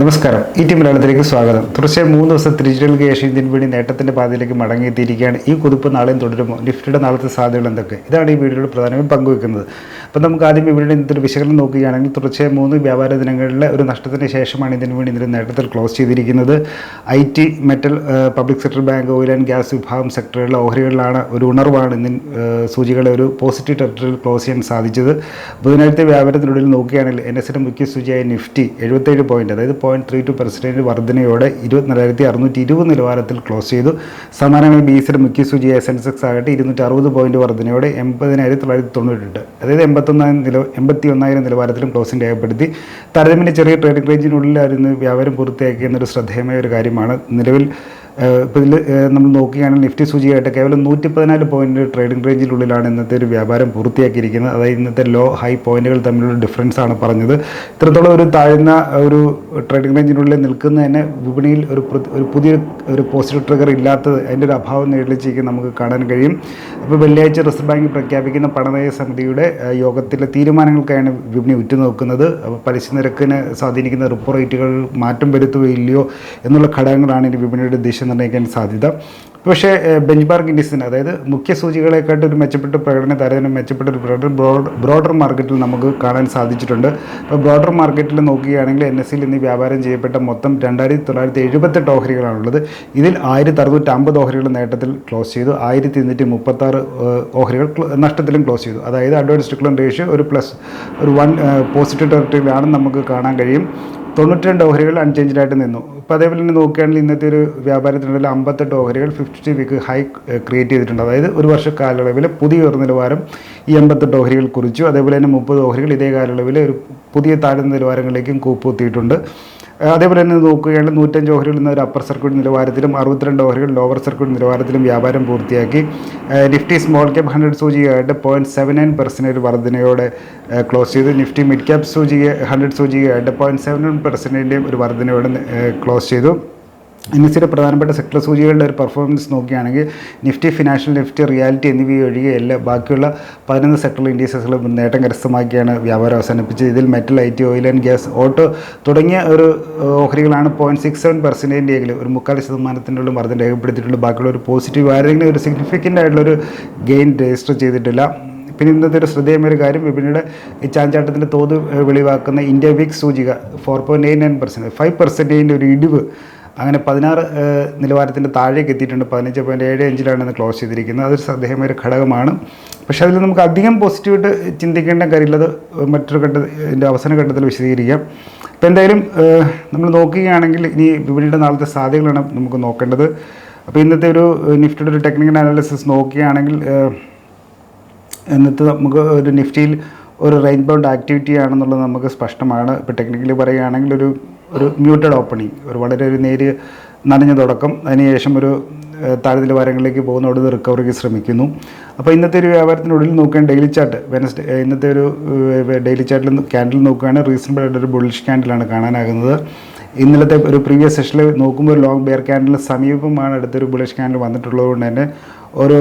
നമസ്കാരം. ഈ ടി മലയാളത്തിലേക്ക് സ്വാഗതം. തുടർച്ചയായി മൂന്ന് ദിവസം ഡിജിറ്റൽ ക്യാഷ് ഇന്ത്യൻ വേണ്ടി നേട്ടത്തിന്റെ പാതയിലേക്ക് മടങ്ങിയെത്തിയിരിക്കുകയാണ്. ഈ കുതിപ്പ് നാളെയും തുടരുമോ? നിഫ്റ്റിയുടെ നാളത്തെ സാധ്യതകൾ എന്തൊക്കെ? ഇതാണ് ഈ വീഡിയോയിൽ പ്രധാനമായും പങ്കുവെക്കുന്നത്. അപ്പോൾ നമുക്ക് ആദ്യം ഇവിടെ ഇന്നത്തെ വിശകലനം നോക്കുകയാണെങ്കിൽ തുടർച്ചയായി മൂന്ന് വ്യാപാര ദിനങ്ങളിലെ ഒരു നഷ്ടത്തിന് ശേഷമാണ് ഇതിനു വേണ്ടി ഇന്നലെ നേട്ടത്തിൽ ക്ലോസ് ചെയ്തിരിക്കുന്നത്. I T metal public sector bank oil and gas വിഭാഗം സെക്ടറുകളിലെ ഓഹരികളിലാണ് ഒരു ഉണർവാണ് ഇന്ന് സൂചികളെ ഒരു പോസിറ്റീവ് ടെറിട്ടറിയിൽ ക്ലോസ് ചെയ്യാൻ സാധിച്ചത്. ബുധനാഴ്ചത്തെ വ്യാപാരത്തിനുള്ളിൽ നോക്കുകയാണെങ്കിൽ എൻ എസിന്റെ മുഖ്യ സൂചിയായ നിഫ്റ്റി എഴുപത്തേഴ് പോയിന്റ് അതായത് പോയിന്റ് ത്രീ ടു പെർസെന്റേജ് വർധനയോടെ ഇരുപത്തിനാലായിരത്തി അറുന്നൂറ്റി ഇരുപത് നിലവാരത്തിൽ ക്ലോസ് ചെയ്തു. സമാനമായി ബി സിയുടെ മുഖ്യ സൂചിയായ സെൻസെക്സ് ആകട്ടെ ഇരുന്നൂറ്റി അറുപത് പോയിന്റ് വർധനയോടെ എൺപതിനായിരത്തി തൊള്ളായിരത്തി തൊണ്ണൂറ്റെട്ട് അതായത് എൺപത്തൊന്നായിരം നില എൺപത്തി ഒന്നായിരം നിലവാരത്തിലും ക്ലോസിംഗ് രേഖപ്പെടുത്തി. താരതമ്യേന ചെറിയ ട്രേഡിംഗ് റേഞ്ചിനുള്ളിലായിരുന്നു വ്യാപാരം പൂർത്തിയാക്കിയെന്നൊരു ശ്രദ്ധേയമായ ഒരു കാര്യമാണ്. നിലവിൽ ഇപ്പോൾ ഇതിൽ നമ്മൾ നോക്കുകയാണെങ്കിൽ നിഫ്റ്റി സൂചിയായിട്ട് കേവലം നൂറ്റി പതിനാല് പോയിന്റ് ട്രേഡിംഗ് റേഞ്ചിനുള്ളിലാണ് ഇന്നത്തെ ഒരു വ്യാപാരം പൂർത്തിയാക്കിയിരിക്കുന്നത്. അതായത് ഇന്നത്തെ ലോ ഹൈ പോയിന്റുകൾ തമ്മിലുള്ള ഡിഫറൻസ് ആണ് പറഞ്ഞത്. ഇത്രത്തോളം ഒരു താഴ്ന്ന ഒരു ട്രേഡിംഗ് റേഞ്ചിനുള്ളിൽ നിൽക്കുന്ന തന്നെ വിപണിയിൽ ഒരു ഒരു പുതിയ ഒരു പോസിറ്റീവ് ട്രിഗർ ഇല്ലാത്തത് അതിന്റെ ഒരു അഭാവം നേടിച്ചേക്ക് നമുക്ക് കാണാൻ കഴിയും. അപ്പോൾ വെള്ളിയാഴ്ച റിസർവ് ബാങ്ക് പ്രഖ്യാപിക്കുന്ന പണനയ സമിതിയുടെ യോഗത്തിലെ തീരുമാനങ്ങൾക്കാണ് വിപണി ഉറ്റുനോക്കുന്നത്. അപ്പോൾ പലിശ നിരക്കിനെ സ്വാധീനിക്കുന്ന റിപ്പോ റേറ്റുകൾ മാറ്റം വരുത്തുകയോ ഇല്ലയോ എന്നുള്ള ഘടകങ്ങളാണ് ഇനി വിപണിയുടെ ദിശ നിർണയിക്കാൻ സാധ്യത. പക്ഷേ ബെഞ്ച് മാർക്ക് ഇൻഡീസിന് അതായത് മുഖ്യ സൂചികളെക്കാട്ട് ഒരു മെച്ചപ്പെട്ട പ്രകടനം താരതമ്യം മെച്ചപ്പെട്ട ഒരു പ്രകടനം ബ്രോഡ് ബ്രോഡർ മാർക്കറ്റിൽ നമുക്ക് കാണാൻ സാധിച്ചിട്ടുണ്ട്. അപ്പോൾ ബ്രോഡർ മാർക്കറ്റിൽ നോക്കുകയാണെങ്കിൽ എൻ എസ് സിയിൽ ഇന്ന് വ്യാപാരം ചെയ്യപ്പെട്ട മൊത്തം രണ്ടായിരത്തി തൊള്ളായിരത്തി എഴുപത്തെട്ട് ഓഹരികളാണുള്ളത്. ഇതിൽ ആയിരത്തി അറുന്നൂറ്റി അമ്പത് ഓഹരികൾ നേട്ടത്തിൽ ക്ലോസ് ചെയ്തു. ആയിരത്തി ഇരുന്നൂറ്റി മുപ്പത്താറ് ഓഹരികൾ നഷ്ടത്തിലും ക്ലോസ് ചെയ്തു. അതായത് അഡ്വാൻസ് ഡിക്ലൻ റേഷ്യോ ഒരു പ്ലസ് ഒരു വൺ പോസിറ്റീവ് ടെറിട്ടറിയിലാണെന്ന് നമുക്ക് കാണാൻ കഴിയും. തൊണ്ണൂറ്റി രണ്ട് ഓഹരികൾ അൺചേഞ്ച്ഡായിട്ട് നിന്നു. ഇപ്പോൾ അതേപോലെ തന്നെ നോക്കുകയാണെങ്കിൽ ഇന്നത്തെ ഒരു വ്യാപാരത്തിനുള്ളിൽ അമ്പത്തെട്ട് ഓഹരികൾ ഫിഫ്റ്റി വീക്ക് ഹൈ ക്രിയേറ്റ് ചെയ്തിട്ടുണ്ട്. അതായത് ഒരു വർഷ കാലയളവിൽ പുതിയ ഒരു നിലവാരം ഈ എൺപത്തെട്ട് ഓഹരികൾ കുറിച്ചു. അതേപോലെ തന്നെ മുപ്പത് ഓഹരികൾ ഇതേ കാലയളവിൽ ഒരു പുതിയ താഴ്ന്ന നിലവാരങ്ങളിലേക്കും കൂപ്പുത്തിയിട്ടുണ്ട് അതേപോലെ തന്നെ നോക്കുകയാണെങ്കിൽ നൂറ്റഞ്ച് ഓഹരികൾ ഇന്ന് ഒരു അപ്പർ സർക്യൂട്ട് നിലവാരത്തിലും അറുപത്തിരണ്ട് ഓഹരികൾ ലോവർ സർക്യൂട്ട് നിലവാരത്തിലും വ്യാപാരം പൂർത്തിയാക്കി. നിഫ്റ്റി സ്മോൾ ക്യാപ് ഹൺഡ്രഡ് സൂചികയായിട്ട് പോയിന്റ് സെവൻ നയൻ പെർസെന്റേജ് വർധനയോടെ ക്ലോസ് ചെയ്തു. നിഫ്റ്റി മിഡ് ക്യാപ് സൂചിക ഹൺഡ്രഡ് സൂചികയായിട്ട് പോയിന്റ് സെവൻ നയൻ ഒരു വർധനയോടെ ഏഹ് ക്ലോസ് ചെയ്തു. ഇൻഡസ്ട്രിയുടെ പ്രധാനപ്പെട്ട സെക്ടർ സൂചികളുടെ ഒരു പെർഫോമൻസ് നോക്കുകയാണെങ്കിൽ നിഫ്റ്റി ഫിനാൻഷ്യൽ നിഫ്റ്റി റിയാലിറ്റി എന്നിവ ഒഴികെ എല്ലാ ബാക്കിയുള്ള പതിനൊന്ന് സെക്ടർ ഇൻഡീസസിലും നേട്ടം കരസ്ഥമാക്കിയാണ് വ്യാപാരം അവസാനിപ്പിച്ചത്. ഇതിൽ metal I T oil and gas auto തുടങ്ങിയ ഒരു ഓഹരികളാണ് പോയിന്റ് സിക്സ് സെവൻ പെർസെന്റേജിന്റെയെങ്കിലും ഒരു മുക്കാൽ ശതമാനത്തിനുള്ള മർദ്ദം രേഖപ്പെടുത്തിയിട്ടുള്ള ബാക്കിയുള്ള ഒരു പോസിറ്റീവ് ആരെങ്കിലും ഒരു സിഗ്നിഫിക്കന്റ് ആയിട്ടുള്ളൊരു ഗെയിൻ രജിസ്റ്റർ ചെയ്തിട്ടില്ല. പിന്നെ ഇന്നത്തെ ഒരു ശ്രദ്ധേയമായ കാര്യം വിപണിയുടെ ഈ ചാഞ്ചാട്ടത്തിന്റെ തോത് വെളിവാക്കുന്ന ഇന്ത്യ വിക് സൂചിക four point eight nine percent five പെർസെന്റേജിന്റെ ഒരു ഇടിവ് അങ്ങനെ പതിനാറ് നിലവാരത്തിന്റെ താഴേക്ക് എത്തിയിട്ടുണ്ട്. പതിനഞ്ച് പോയിന്റ് ഏഴ് അഞ്ചിലാണ് ഇന്ന് ക്ലോസ് ചെയ്തിരിക്കുന്നത്. അതൊരു ശ്രദ്ധേയമായ ഒരു ഘടകമാണ്. പക്ഷേ അതിൽ നമുക്ക് അധികം പോസിറ്റീവായിട്ട് ചിന്തിക്കേണ്ട കാര്യമില്ല. മറ്റൊരു ഘട്ടത്തിന്റെ അവസാന ഘട്ടത്തിൽ വിശദീകരിക്കാം. അപ്പോൾ എന്തായാലും നമ്മൾ നോക്കുകയാണെങ്കിൽ ഇനി വിപണിയുടെ നാളത്തെ സാധ്യതകളാണ് നമുക്ക് നോക്കേണ്ടത്. അപ്പോൾ ഇന്നത്തെ ഒരു നിഫ്റ്റിയുടെ ഒരു ടെക്നിക്കൽ അനാലിസിസ് നോക്കുകയാണെങ്കിൽ ഇന്നത്തെ നമുക്ക് ഒരു നിഫ്റ്റിയിൽ ഒരു റേഞ്ച് ബൗണ്ട് ആക്ടിവിറ്റി ആണെന്നുള്ളത് നമുക്ക് സ്പഷ്ടമാണ്. ഇപ്പോൾ ടെക്നിക്കലി പറയുകയാണെങ്കിൽ ഒരു ഒരു മ്യൂട്ടഡ് ഓപ്പണിംഗ് ഒരു വളരെ ഒരു നേരിയ നനഞ്ഞ തുടക്കം. അതിനുശേഷം ഒരു ഏഹ്, വാരങ്ങളിലേക്ക് നിലവാരങ്ങളിലേക്ക് പോകുന്ന അവിടുന്ന് റിക്കവറിക്ക് ശ്രമിക്കുന്നു. അപ്പോൾ ഇന്നത്തെ ഒരു വ്യാപാരത്തിനുള്ളിൽ നോക്കുകയാണ് ഡെയിലി ചാർട്ട് വെനസ്ഡേ ഇന്നത്തെ ഒരു ഡെയിലി ചാർട്ടിൽ ക്യാൻഡിൽ നോക്കുകയാണ് റീസണബിൾ ആയിട്ട് ഒരു ബുള്ളിഷ് ക്യാൻഡിലാണ് കാണാനാകുന്നത്. ഇന്നലത്തെ ഒരു പ്രീവിയസ് സെഷനിൽ നോക്കുമ്പോൾ ലോങ് ബെയർ ക്യാൻഡിൽ സമീപമാണ് അടുത്തൊരു ബുള്ളിഷ് ക്യാൻഡിൽ വന്നിട്ടുള്ളത് കൊണ്ട് തന്നെ ഒരു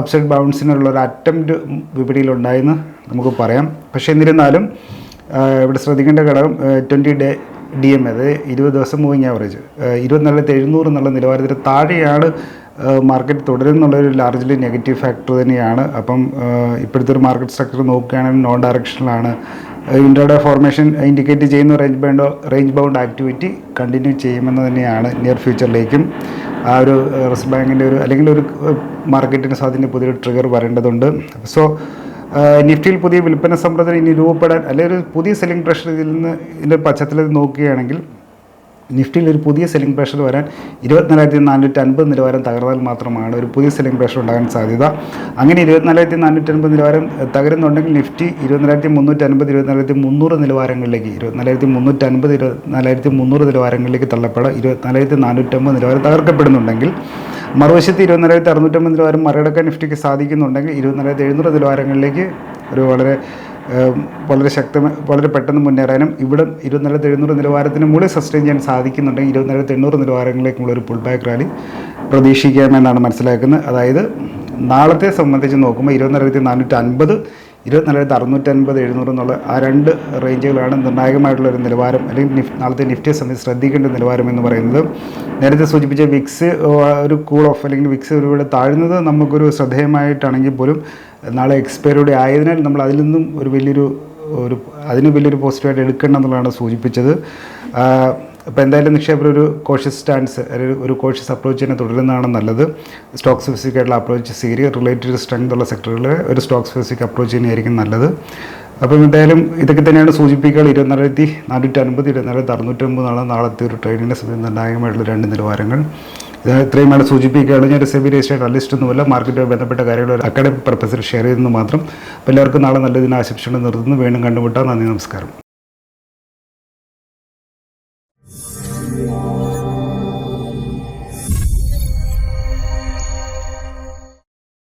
അപ്സൈഡ് ബൗൺസിനുള്ള ഒരു അറ്റംപ്റ്റ് വിപണിയിലുണ്ടായെന്ന് നമുക്ക് പറയാം. പക്ഷേ എന്നിരുന്നാലും ഇവിടെ ശ്രദ്ധിക്കേണ്ട ഘടകം ട്വന്റി ഡേ ഡി എം അത് ഇരുപത് ദിവസം മൂവിങ് ആവറേജ് ഇരുപത്തിനാലായിരത്തി എഴുന്നൂറ് എന്നുള്ള നിലവാരത്തിൽ താഴെയാണ് മാർക്കറ്റ് തുടരുന്നുള്ളൊരു ലാർജ്ലി നെഗറ്റീവ് ഫാക്ടർ തന്നെയാണ്. അപ്പം ഇപ്പോഴത്തെ ഒരു മാർക്കറ്റ് സ്ട്രക്ചർ നോക്കുകയാണെങ്കിൽ നോൺ ഡയറക്ഷനിലാണ് ഇൻട്രോഡേ ഫോർമേഷൻ ഇൻഡിക്കേറ്റ് ചെയ്യുന്ന range bound range bound activity continue ചെയ്യുമെന്ന് തന്നെയാണ് നിയർ ഫ്യൂച്ചറിലേക്കും ആ ഒരു റിസർവ് ബാങ്കിന്റെ ഒരു അല്ലെങ്കിൽ ഒരു മാർക്കറ്റിന്റെ സ്വാധീനം പുതിയൊരു ട്രിഗർ വരേണ്ടതുണ്ട്. സോ നിഫ്റ്റിയിൽ പുതിയ വിൽപ്പന സമ്പ്രദായം ഇനി രൂപപ്പെടാൻ അല്ലെങ്കിൽ ഒരു പുതിയ സെല്ലിംഗ് പ്രഷർ ഇതിൽ നിന്ന് ഇതിന്റെ പശ്ചാത്തലത്തിൽ നോക്കുകയാണെങ്കിൽ നിഫ്റ്റിയിൽ ഒരു പുതിയ സെല്ലിംഗ് പ്രഷർ വരാൻ ഇരുപത്തിനാലായിരത്തി നാനൂറ്റി അൻപത് നിലവാരം തകർന്നാൽ മാത്രമാണ് ഒരു പുതിയ സെല്ലിംഗ് പ്രഷർ ഉണ്ടാകാൻ സാധ്യത. അങ്ങനെ ഇരുപത്തിനാലായിരത്തി നാനൂറ്റി അൻപത് നിലവാരം തകരുന്നുണ്ടെങ്കിൽ നിഫ്റ്റി ഇരുപത്തിനാലായിരത്തി മുന്നൂറ്റി അൻപത് ഇരുപത്തിനാലായിരത്തി മുന്നൂറ് നിലവാരങ്ങളിലേക്ക് ഇരുപത്തിനാലായിരത്തി മുന്നൂറ്റി അൻപത് ഇരുപത്തിനാലായിരത്തി മുന്നൂറ് നിലവാരങ്ങളിലേക്ക് തള്ളപ്പെടാം ഇരുപത്തിനാലായിരത്തി നാനൂറ്റമ്പത് നിലവാരം തകർക്കപ്പെടുന്നുണ്ടെങ്കിൽ മറുവശത്ത് ഇരുപത്തിനാലായിരത്തി അറുന്നൂറ്റമ്പത് നിലവാരം മറികടക്കാൻ നിഫ്റ്റിക്ക് സാധിക്കുന്നുണ്ടെങ്കിൽ ഇരുപത്തിനാലായിരത്തി എഴുന്നൂറ് നിലവാരങ്ങളിലേക്ക് ഒരു വളരെ വളരെ ശക്തമായി വളരെ പെട്ടെന്ന് മുന്നേറാനും ഇവിടെ ഇരുപത്തിനാലായിരത്തി എഴുന്നൂറ് നിലവാരത്തിന് മുകളിൽ സസ്റ്റെയിൻ ചെയ്യാൻ സാധിക്കുന്നുണ്ടെങ്കിൽ ഇരുപത്തിനാലായിരത്തി എണ്ണൂറ് നിലവാരങ്ങളിലേക്കുള്ള ഒരു പുൾ ബാക്ക് റാലി പ്രതീക്ഷിക്കാമെന്നാണ് മനസ്സിലാക്കുന്നത്. അതായത് നാളത്തെ സംബന്ധിച്ച് നോക്കുമ്പോൾ ഇരുപത്തിനായിരത്തി നാനൂറ്റി അൻപത് ഇരുപത്തിനാലായിരത്തി അറുന്നൂറ്റൻപത് എഴുന്നൂറ് എന്നുള്ള ആ രണ്ട് റേഞ്ചുകളാണ് നിർണായകമായിട്ടുള്ള ഒരു നിലവാരം അല്ലെങ്കിൽ നിഫ് നാളത്തെ നിഫ്റ്റിയെ സംബന്ധിച്ച് ശ്രദ്ധിക്കേണ്ട നിലവാരം എന്ന് പറയുന്നത്. നേരത്തെ സൂചിപ്പിച്ച വിക്സ് ഒരു കൂൾ ഓഫ് അല്ലെങ്കിൽ വിക്സ് ഒരുപാട് താഴ്ന്നത് നമുക്കൊരു ശ്രദ്ധേയമായിട്ടാണെങ്കിൽ പോലും നാളെ എക്സ്പയറിയുടെ ആയതിനാൽ നമ്മൾ അതിൽ നിന്നും ഒരു വലിയൊരു ഒരു അതിന് വലിയൊരു പോസിറ്റീവായിട്ട് എടുക്കണം എന്നുള്ളതാണ് സൂചിപ്പിച്ചത്. എന്തായാലും നിക്ഷേപർ ഒരു കോഷ്യസ് സ്റ്റാൻസ് അല്ലെങ്കിൽ ഒരു കോഷ്യസ് അപ്രോച്ച് തന്നെ തുടരുന്നതാണ് നല്ലത്. സ്റ്റോക്ക് സ്പെസിഫിക് ആയിട്ടുള്ള അപ്രോച്ച് സീരിയ റിലേറ്റഡ് സ്ട്രെങ്ത് ഉള്ള സെക്ടറുകളിൽ ഒരു സ്റ്റോക്ക് സ്പെസിഫിക് അപ്രോച്ച് തന്നെയായിരിക്കും നല്ലത്. അപ്പം എന്തായാലും ഇതൊക്കെ തന്നെയാണ് സൂചിപ്പിക്കുക ഇരുപത്തിനാലായിരത്തി നാനൂറ്റി അൻപത് ഇരുപത്തിനാലായിരത്തി അറുന്നൂറ്റമ്പതാണ് നാളത്തെ ഒരു സമയം നിർണായകമായിട്ടുള്ള രണ്ട് നിലവാരങ്ങൾ. ഇത് ഇത്രയുമാണ് സൂചിപ്പിക്കുകയാണ് ഞാൻ സെബി രജിസ്റ്റേഡ് അലിസ്റ്റ് ഒന്നുമല്ല മാർക്കറ്റുമായി ബന്ധപ്പെട്ട കാര്യങ്ങൾ അക്കാഡമിക് പർപ്പസിൽ ഷെയർ ചെയ്യുന്നത് മാത്രം. അപ്പോൾ എല്ലാവർക്കും നാളെ നല്ല ദിനം നിർത്തുന്നു വീണ്ടും കണ്ടുമുട്ടാം. നന്ദി നമസ്കാരം.